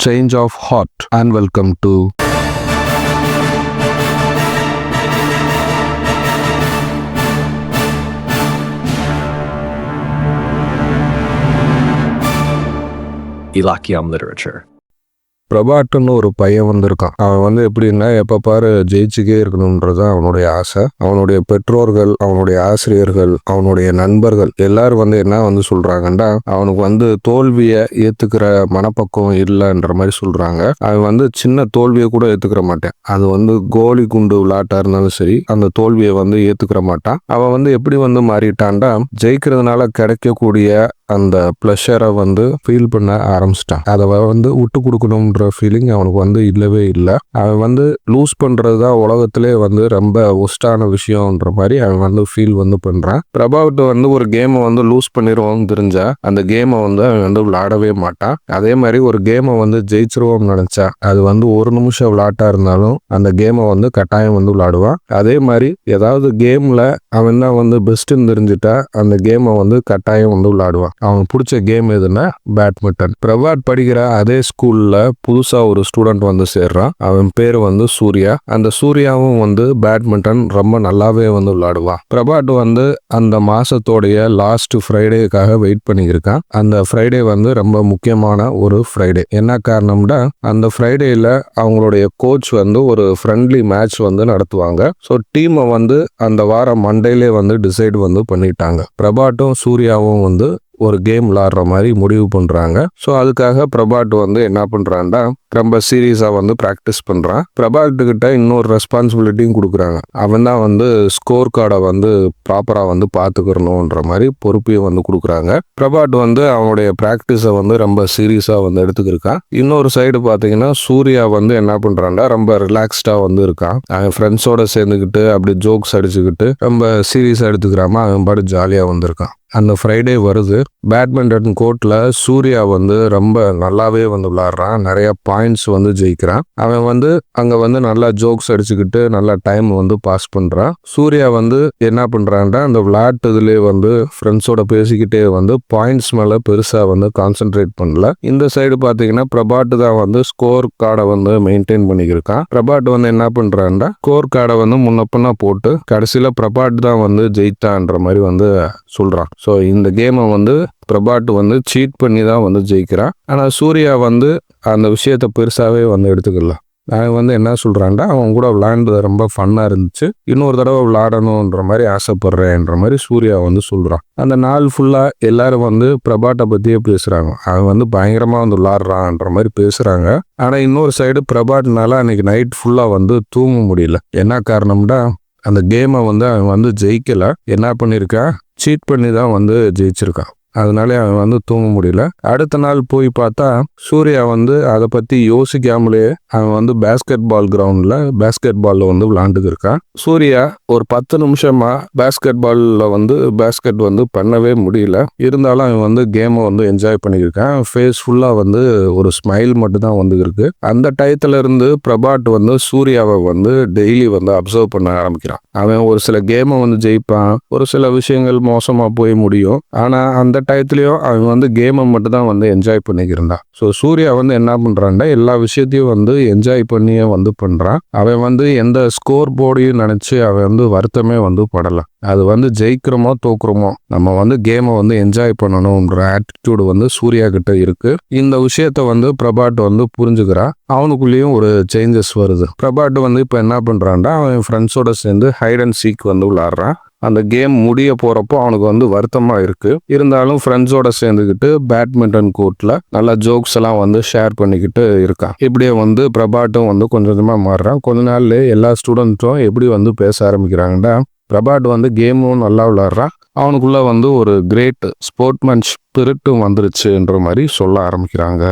change of heart and welcome to Elakiam literature. பிரபாட்டுன்னு ஒரு பையன் வந்திருக்கான். அவன் வந்து எப்படின்னா எப்போ பாரு ஜெயிச்சுக்கே இருக்கணுன்றது அவனுடைய ஆசை. அவனுடைய பெற்றோர்கள் அவனுடைய ஆசிரியர்கள் அவனுடைய நண்பர்கள் எல்லாரும் வந்து என்ன வந்து சொல்றாங்கன்னா அவனுக்கு வந்து தோல்வியை ஏத்துக்கிற மனப்பக்குவம் இல்லைன்ற மாதிரி சொல்றாங்க. அவன் வந்து சின்ன தோல்வியை கூட ஏத்துக்கிற மாட்டேன். அது வந்து கோலி குண்டு விளாட்டா இருந்தாலும் சரி அந்த தோல்வியை வந்து ஏத்துக்கிற மாட்டான். அவன் வந்து எப்படி வந்து மாறிட்டான்டா ஜெயிக்கிறதுனால கிடைக்கக்கூடிய அந்த ப்ளஷரை வந்து ஃபீல் பண்ண ஆரம்பிச்சிட்டான். அதை வந்து விட்டு கொடுக்கணுன்ற ஃபீலிங் அவனுக்கு வந்து இல்லவே இல்லை. அவன் வந்து லூஸ் பண்ணுறது தான் உலகத்திலே வந்து ரொம்ப ஒஸ்டான விஷயம்ன்ற மாதிரி அவன் வந்து ஃபீல் வந்து பண்ணுறான் பிரபாவிட்ட வந்து ஒரு கேமை வந்து லூஸ் பண்ணிடுவோம்னு தெரிஞ்சா அந்த கேமை வந்து அவன் வந்து விளாடவே மாட்டான். அதே மாதிரி ஒரு கேமை வந்து ஜெயிச்சிருவோம்னு நினச்சா அது வந்து ஒரு நிமிஷம் விளாட்டாக இருந்தாலும் அந்த கேமை வந்து கட்டாயம் வந்து விளாடுவான். அதே மாதிரி ஏதாவது கேமில் அவன் தான் வந்து பெஸ்ட்டுன்னு தெரிஞ்சுட்டா அந்த கேமை வந்து கட்டாயம் வந்து விளாடுவான். அவங்க பிடிச்ச கேம் எதுன்னா பேட்மிண்டன் பிரபாட் படிக்கிற அதே ஸ்கூல்ல புதுசா ஒரு ஸ்டூடெண்ட் வந்து சேர்றான். அவன் பேர் வந்து சூர்யா. அந்த சூர்யாவும் வந்து பேட்மிண்டன் ரொம்ப நல்லாவே வந்து விளையாடுவான் பிரபாட் வந்து அந்த மாசத்தோடைய லாஸ்ட் ஃப்ரைடேக்காக வெயிட் பண்ணியிருக்கான். அந்த ஃப்ரைடே வந்து ரொம்ப முக்கியமான ஒரு ஃப்ரைடே என்ன காரணம்னா அந்த ஃப்ரைடேல அவங்களுடைய கோச் வந்து ஒரு ஃப்ரெண்ட்லி மேட்ச் வந்து நடத்துவாங்க. ஸோ டீமை வந்து அந்த வாரம் மண்டேலே வந்து டிசைட் வந்து பண்ணிட்டாங்க. பிரபாட்டும் சூர்யாவும் வந்து ஒரு கேம் விளாடுற மாதிரி முடிவு பண்ணுறாங்க ஸோ அதுக்காக பிரபாட் வந்து என்ன பண்ணுறான்னா ரொம்ப சீரியஸாக வந்து ப்ராக்டிஸ் பண்ணுறான் பிரபாட் கிட்ட இன்னொரு ரெஸ்பான்சிபிலிட்டியும் கொடுக்குறாங்க. அவன் தான் வந்து ஸ்கோர் கார்டை வந்து ப்ராப்பராக வந்து பார்த்துக்கிறணுன்ற மாதிரி பொறுப்பையும் வந்து கொடுக்குறாங்க. பிரபாட் வந்து அவனுடைய ப்ராக்டிஸை வந்து ரொம்ப சீரியஸாக வந்து எடுத்துக்கிருக்கான். இன்னொரு சைடு பார்த்தீங்கன்னா சூர்யா வந்து என்ன பண்ணுறான்னா ரொம்ப ரிலாக்ஸ்டாக வந்து இருக்கான். அவன் ஃப்ரெண்ட்ஸோட சேர்ந்துக்கிட்டு அப்படி ஜோக்ஸ் அடிச்சுக்கிட்டு ரொம்ப சீரியஸாக எடுத்துக்கிறாம அவன் பாட்டு ஜாலியாக வந்திருக்கான். அந்த ஃப்ரைடே வருது. பேட்மிண்டன் கோர்ட்டில் சூர்யா வந்து ரொம்ப நல்லாவே வந்து விளாட்றான். நிறைய பாயிண்ட்ஸ் வந்து ஜெயிக்கிறான். அவன் வந்து அங்கே வந்து நல்லா ஜோக்ஸ் அடிச்சுக்கிட்டு நல்லா டைம் வந்து பாஸ் பண்ணுறான் சூர்யா வந்து என்ன பண்ணுறான்டா அந்த விளையாட்டுதுலேயே வந்து ஃப்ரெண்ட்ஸோட பேசிக்கிட்டே வந்து பாயிண்ட்ஸ் மேலே பெருசாக வந்து கான்சென்ட்ரேட் பண்ணல. இந்த சைடு பார்த்தீங்கன்னா பிரபாட் தான் வந்து ஸ்கோர் கார்டை வந்து மெயின்டைன் பண்ணிக்கிருக்கான். பிரபாட் வந்து என்ன பண்ணுறான்டா ஸ்கோர் கார்டை வந்து முன்னப்பன்னா போட்டு கடைசியில் பிரபாட் தான் வந்து ஜெயித்தான்ற மாதிரி வந்து சொல்கிறான் ஸோ இந்த கேமை வந்து பிரபாட் வந்து சீட் பண்ணி தான் வந்து ஜெயிக்கிறான் ஆனால் சூர்யா வந்து அந்த விஷயத்த பெருசாகவே வந்து எடுத்துக்கலாம் நான் வந்து என்ன சொல்கிறான்டா அவன் கூட விளையாண்டது ரொம்ப ஃபன்னாக இருந்துச்சு. இன்னொரு தடவை விளையாடணுன்ற மாதிரி ஆசைப்படுறேன்ற மாதிரி சூர்யா வந்து சொல்கிறான் அந்த நாள் ஃபுல்லாக எல்லாரும் வந்து பிரபாட்டை பற்றியே பேசுகிறாங்க அவன் வந்து பயங்கரமாக வந்து விளாட்றான்ற மாதிரி பேசுகிறாங்க ஆனால் இன்னொரு சைடு பிரபாட்னால அன்னைக்கு நைட் ஃபுல்லாக வந்து தூங்க முடியல. என்ன காரணம்டா அந்த கேமை வந்து அவன் வந்து ஜெயிக்கலை. என்ன பண்ணியிருக்கான் சீட் பண்ணி தான் வந்து ஜெயிச்சிருக்கான் அதனாலே அவன் வந்து தூங்க முடியல. அடுத்த நாள் போய் பார்த்தா சூர்யா வந்து அதை பற்றி யோசிக்காமலே அவன் வந்து பேஸ்கெட் பால் கிரவுண்டில் பேஸ்கெட் பாலில் வந்து விளாண்டுக்கு இருக்கான் சூர்யா ஒரு பத்து நிமிஷமா பேஸ்கெட் பாலில் வந்து பேஸ்கெட் வந்து பண்ணவே முடியல. இருந்தாலும் அவன் வந்து கேமை வந்து என்ஜாய் பண்ணியிருக்கான். ஃபேஸ் ஃபுல்லாக வந்து ஒரு ஸ்மைல் மட்டும் தான் வந்து இருக்கு அந்த டயத்துல இருந்து பிரபாட் வந்து சூர்யாவை வந்து டெய்லி வந்து அப்சர்வ் பண்ண ஆரம்பிக்கிறான். அவன் ஒரு சில கேமை வந்து ஜெயிப்பான். ஒரு சில விஷயங்கள் மோசமாக போய் முடியும். ஆனால் அந்த டயத்துலையும் அவன் வந்து கேமை மட்டும் தான் வந்து என்ஜாய் பண்ணிக்கிருந்தான் ஸோ சூர்யா வந்து என்ன பண்ணுறான்டா எல்லா விஷயத்தையும் வந்து என்ஜாய் பண்ணியே வந்து பண்ணுறான் அவன் வந்து எந்த ஸ்கோர் போர்டையும் நினச்சி அவன் வந்து வருத்தமே வந்து படலை. அது வந்து ஜெயிக்கிறோமோ தோக்குறோமோ நம்ம வந்து கேமை வந்து என்ஜாய் பண்ணணும்ன்ற ஆட்டிடியூடு வந்து சூர்யா கிட்ட இருக்கு. இந்த விஷயத்த வந்து பிரபாட் வந்து புரிஞ்சுக்கிறான் அவனுக்குள்ளேயும் ஒரு சேஞ்சஸ் வருது. பிரபாட் வந்து இப்போ என்ன பண்ணுறான்டா அவன் ஃப்ரெண்ட்ஸோட சேர்ந்து ஹைட் அண்ட் சீக் வந்து விளாட்றான். அந்த கேம் முடிய போகிறப்போ அவனுக்கு வந்து வருத்தமாக இருக்குது இருந்தாலும் ஃப்ரெண்ட்ஸோட சேர்ந்துக்கிட்டு பேட்மிண்டன் கோர்ட்டில் நல்லா ஜோக்ஸ் எல்லாம் வந்து ஷேர் பண்ணிக்கிட்டு இருக்கான். இப்படியே வந்து பிரபாட்டும் வந்து கொஞ்சம் கொஞ்சமாக மாறுறான். கொஞ்ச நாள்லேயே எல்லா ஸ்டூடெண்ட்டும் எப்படி வந்து பேச ஆரம்பிக்கிறாங்கன்னா பிரபாட் வந்து கேமும் நல்லா விளாட்றான் அவனுக்குள்ள வந்து ஒரு கிரேட் ஸ்போர்ட்மேன் ஸ்பிரிட்டும் வந்துருச்சுன்ற மாதிரி சொல்ல ஆரம்பிக்கிறாங்க.